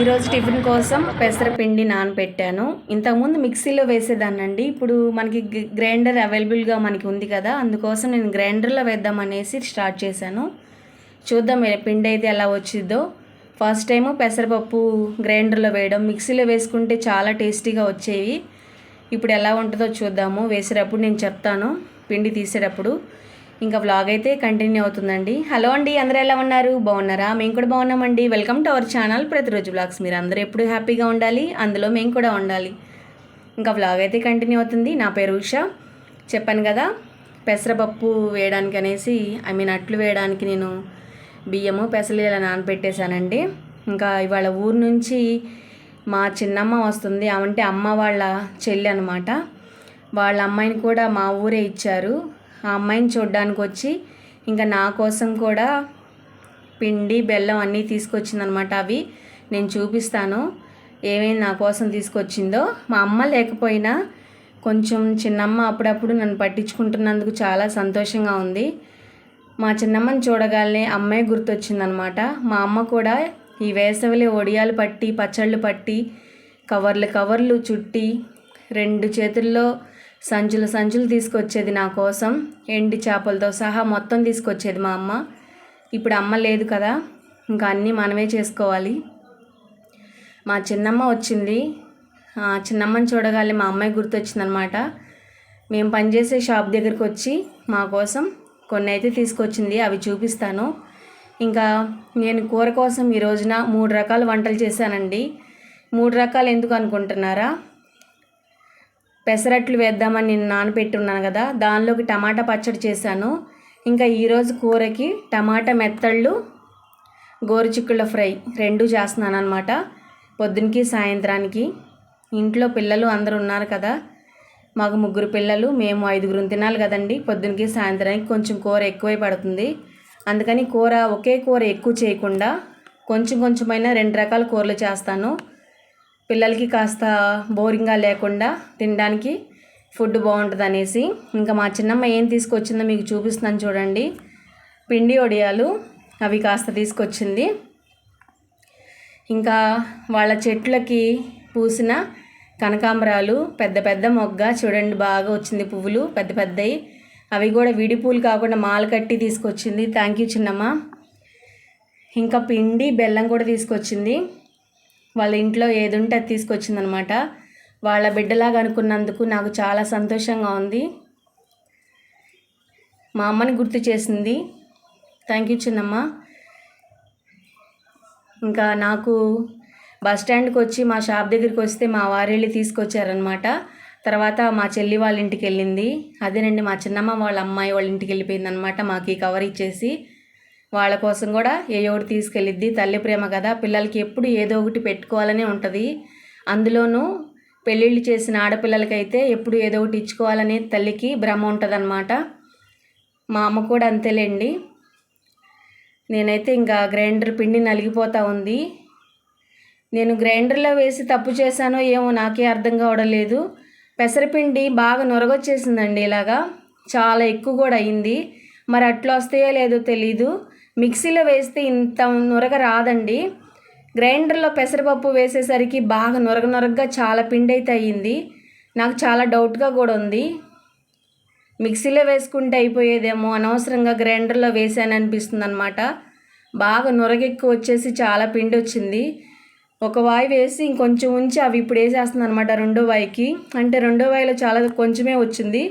ఈరోజు టిఫిన్ కోసం పెసరపిండి నానబెట్టాను ఇంతకుముందు మిక్సీలో వేసేదాన్నండి. ఇప్పుడు మనకి గ్రైండర్ అవైలబుల్గా మనకి ఉంది కదా అందుకోసం నేను గ్రైండర్లో వేద్దామనేసి స్టార్ట్ చేశాను. చూద్దాం పిండి అయితే ఎలా వచ్చిందో ఫస్ట్ టైము పెసరపప్పు గ్రైండర్లో వేయడం. మిక్సీలో వేసుకుంటే చాలా టేస్టీగా వచ్చేవి. ఇప్పుడు ఎలా ఉంటుందో చూద్దాము. వేసేటప్పుడు నేను చెప్తాను. పిండి తీసేటప్పుడు. ఇంకా వ్లాగ్ అయితే కంటిన్యూ అవుతుందండి. హలో అండి అందరూ ఎలా ఉన్నారు? బాగున్నారా? మేము కూడా బాగున్నామండి. వెల్కమ్ టు అవర్ ఛానల్ ప్రతిరోజు వ్లాగ్స్ మీరు అందరూ ఎప్పుడు హ్యాపీగా ఉండాలి? అందులో మేము కూడా ఉండాలి. ఇంకా వ్లాగ్ అయితే కంటిన్యూ అవుతుంది. నా పేరు ఉష. చెప్పాను కదా పెసరపప్పు వేయడానికి అనేసి ఐ మీన్ అట్లు వేయడానికి నేను బియ్యము పెసలు ఇలా నానబెట్టేశానండి. ఇంకా ఇవాళ ఊరు నుంచి మా చిన్నమ్మ వస్తుంది. అవంటే అమ్మ వాళ్ళ చెల్లి అనమాట వాళ్ళ అమ్మాయిని కూడా మా ఊరే ఇచ్చారు. ఆ అమ్మాయిని చూడడానికి వచ్చి ఇంకా నా కోసం కూడా పిండి బెల్లం అన్నీ తీసుకొచ్చిందనమాట అవి. నేను చూపిస్తాను ఏమేమి నా కోసం తీసుకొచ్చిందో. మా అమ్మ లేకపోయినా కొంచెం చిన్నమ్మ అప్పుడప్పుడు నన్ను పట్టించుకుంటున్నందుకు చాలా సంతోషంగా ఉంది. మా చిన్నమ్మని చూడగానే అమ్మాయి గుర్తొచ్చిందనమాట. మా అమ్మ కూడా ఈ వేసవిలో ఒడియాలు పట్టి పచ్చళ్ళు పట్టి కవర్లు కవర్లు చుట్టి రెండు చేతుల్లో సంచులు సంచులు తీసుకొచ్చేది నా కోసం. ఎండి చేపలతో సహా మొత్తం తీసుకొచ్చేది మా అమ్మ. ఇప్పుడు అమ్మ లేదు కదా ఇంకా అన్నీ మనమే చేసుకోవాలి. మా చిన్నమ్మ వచ్చింది. చిన్నమ్మని చూడగానే మా అమ్మాయి గుర్తొచ్చిందనమాట. మేము పనిచేసే షాప్ దగ్గరికి వచ్చి మా కోసం కొన్ని అయితే తీసుకొచ్చింది అవి చూపిస్తాను. ఇంకా నేను కూర కోసం ఈ రోజున మూడు రకాల వంటలు చేశానండి. మూడు రకాలు ఎందుకు అనుకుంటున్నారా? పెసరట్లు వేద్దామని నేను నానబెట్టున్నాను కదా దానిలోకి టమాటా పచ్చడి చేశాను. ఇంకా ఈరోజు కూరకి టమాటా మెత్తళ్ళు గోరుచిక్కుళ్ళ ఫ్రై రెండు చేస్తున్నాను అనమాట పొద్దునకి సాయంత్రానికి. ఇంట్లో పిల్లలు అందరు ఉన్నారు కదా మాకు ముగ్గురు పిల్లలు మేము ఐదుగురు తినాలి కదండి. పొద్దునకి సాయంత్రానికి కొంచెం కూర ఎక్కువై పడుతుంది. అందుకని కూర ఒకే కూర ఎక్కువ చేయకుండా కొంచెం కొంచెమైనా రెండు రకాల కూరలు చేస్తాను. పిల్లలకి కాస్త బోరింగ్గా లేకుండా తినడానికి ఫుడ్ బాగుంటుంది అనేసి ఇంకా మా చిన్నమ్మ ఏం తీసుకొచ్చిందో మీకు చూపిస్తున్నాను చూడండి. పిండి వడియాలు అవి కాస్త తీసుకొచ్చింది. ఇంకా వాళ్ళ చెట్లకి పూసిన కనకాంబరాలు పెద్ద పెద్ద మొగ్గ చూడండి బాగా వచ్చింది పువ్వులు పెద్ద పెద్దవి అవి కూడా విడి పూలు కాకుండా మాల కట్టి తీసుకొచ్చింది. థ్యాంక్ యూ చిన్నమ్మ. ఇంకా పిండి బెల్లం కూడా తీసుకొచ్చింది. వాళ్ళ ఇంట్లో ఏది ఉంటే అది తీసుకొచ్చిందనమాట. వాళ్ళ బిడ్డలాగా అనుకున్నందుకు నాకు చాలా సంతోషంగా ఉంది. మా అమ్మని గుర్తు చేసింది. థ్యాంక్ యూ చిన్నమ్మ. ఇంకా నాకు బస్ స్టాండ్కి వచ్చి మా షాప్ దగ్గరికి వస్తే మా వారెళ్ళి తీసుకొచ్చారనమాట. తర్వాత మా చెల్లి వాళ్ళ ఇంటికి వెళ్ళింది అదేనండి మా చిన్నమ్మ వాళ్ళ అమ్మాయి వాళ్ళ ఇంటికి వెళ్ళిపోయింది అనమాట మాకు ఈ కవర్ ఇచ్చేసి వాళ్ళ కోసం కూడా ఏ ఒకటి తీసుకెళ్ళిద్ది. తల్లి ప్రేమ కదా. పిల్లలకి ఎప్పుడు ఏదో ఒకటి పెట్టుకోవాలనే ఉంటుంది. అందులోనూ పెళ్ళిళ్ళు చేసిన ఆడపిల్లలకైతే ఎప్పుడు ఏదో ఒకటి ఇచ్చుకోవాలనే తల్లికి భ్రమ ఉంటుందన్నమాట. మా అమ్మ కూడా అంతేలేండి. నేనైతే ఇంకా గ్రైండర్ పిండి నలిగిపోతూ ఉంది. నేను గ్రైండర్లో వేసి తప్పు చేశానో ఏమో నాకే అర్థం కావడం లేదు. పెసరపిండి బాగా నొరగొచ్చేసిందండి ఇలాగా. చాలా ఎక్కువ కూడా అయింది. మరి అట్లా వస్తాయో లేదో తెలీదు. మిక్సీలో వేస్తే ఇంత నురగ రాదండి. గ్రైండర్లో పెసరపప్పు వేసేసరికి బాగా నొరగ నురగగా చాలా పిండి అయితే అయ్యింది నాకు చాలా డౌట్గా కూడా ఉంది. మిక్సీలో వేసుకుంటే అయిపోయేదేమో అనవసరంగా గ్రైండర్లో వేసాను అనిపిస్తుంది అనమాట బాగా నురగెక్కు వచ్చేసి చాలా పిండి వచ్చింది ఒక వాయి వేసి ఇంకొంచెం ఉంచి అవి ఇప్పుడు వేసేస్తుంది అనమాట రెండో వాయికి. అంటే రెండో వాయిలో చాలా కొంచెమే వచ్చింది.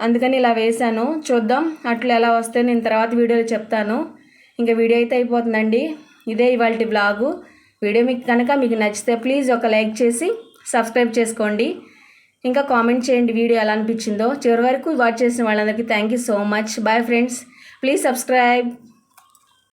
అందుకని ఇలా వేశాను చూద్దాం అట్లా ఎలా వస్తే నేను తర్వాత వీడియోలో చెప్తాను. ఇంకా వీడియో అయితే అయిపోతుందండి. ఇదే ఇవాళ బ్లాగు వీడియో మీకు కనుక మీకు నచ్చితే ప్లీజ్ ఒక లైక్ చేసి సబ్స్క్రైబ్ చేసుకోండి. ఇంకా కామెంట్ చేయండి వీడియో ఎలా అనిపించిందో. చివరి వరకు వాచ్ చేసిన వాళ్ళందరికీ thank you so much bye friends please subscribe